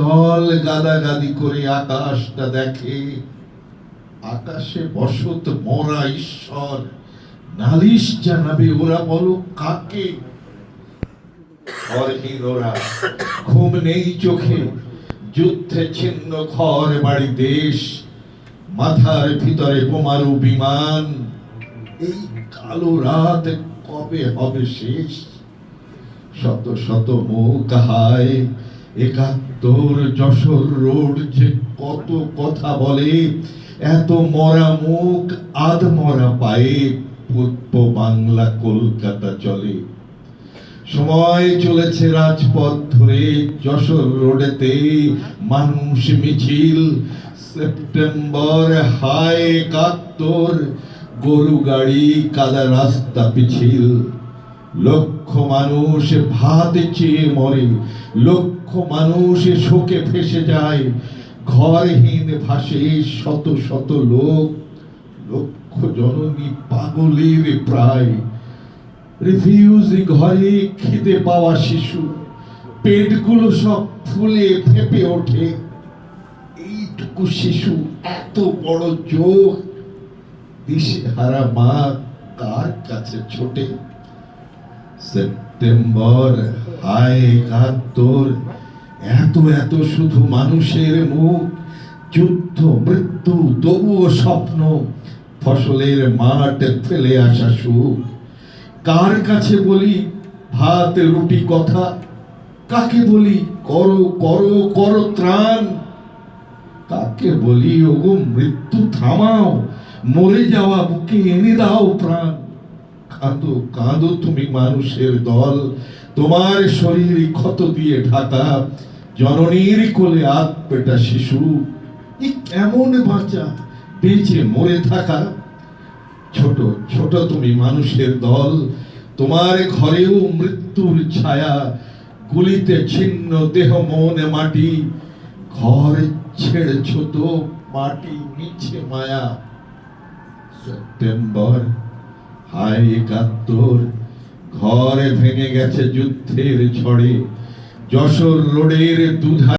দল গাদাগাদি করে আকাশটা দেখে। আকাশে বসত মরা ঈশ্বর, নালিশ জানাবে ওরা বলো কাকে? ওরা ঘুম নেই চোখে, যুদ্ধে ছিন্ন ঘর বাড়ি দেশ, মাথার ভিতরে বোমারু বিমান। এই কালো রাত কবে হবে শেষ? শত শত মুখ হায় একাত্তর যশোর রোড যে কত কথা বলে, এত মরা মুখ, আধ মরা পায়ে পূর্ব বাংলা কলকাতা চলে। সময় চলেছে রাজপথ ধরে, যশোর রোডেতে মানুষ মিছিল, সেপ্টেম্বর হায় একাত্তর গরু গাড়ি কাদা রাস্তা পিছিল। লক্ষ মানুষ ভাত চেয়ে মরে, লক্ষ মানুষ শোকে ফেসে যায়। ঘরহীন ভাসে শত শত লোক, লক্ষ জননী পাগলের প্রায়। রিফিউজ ঘরে খিদে পাওয়া শিশু, পেটগুলো সব ফুলে ফেপে ওঠে। এইটুকু শিশু এত বড় চোখ, দিশেহারা মা কার কাছে ছোটে? সেপ্টেম্বর, হায় একাত্তর, এত এত শুধু মানুষের মুখ, যুদ্ধ, মৃত্যু, তবুও স্বপ্ন, ফসলের মাঠ ফেলে আসা সুখ। কার কাছে বলি, ভাত, রুটি, কথা? কাকে বলি, করো করো করো ত্রাণ? কাকে বলি, ওগো, মৃত্যু থামাও, মরে যাওয়া, বুকে এনে দাও প্রাণ। কাঁদো কাঁদো তুমি মানুষের দল। তোমার শরীর ক্ষত দিয়ে ঢাকা, জননীর কোলে আত পেটা শিশু। এ কেমন বাঁচা মরে থাকা। ছোট ছোট তুমি মানুষের দল। তোমার ঘরেও মৃত্যুর ছায়া, গুলিতে ছিন্ন দেহ, মন, মাটি। ঘর ছেড়েছ তো মাটি মিছে মায়া। সেপ্টেম্বর হায় একাত্তর ঘরে ভেঙে গেছে যুদ্ধের ছড়ে যশোর রোডের দুধা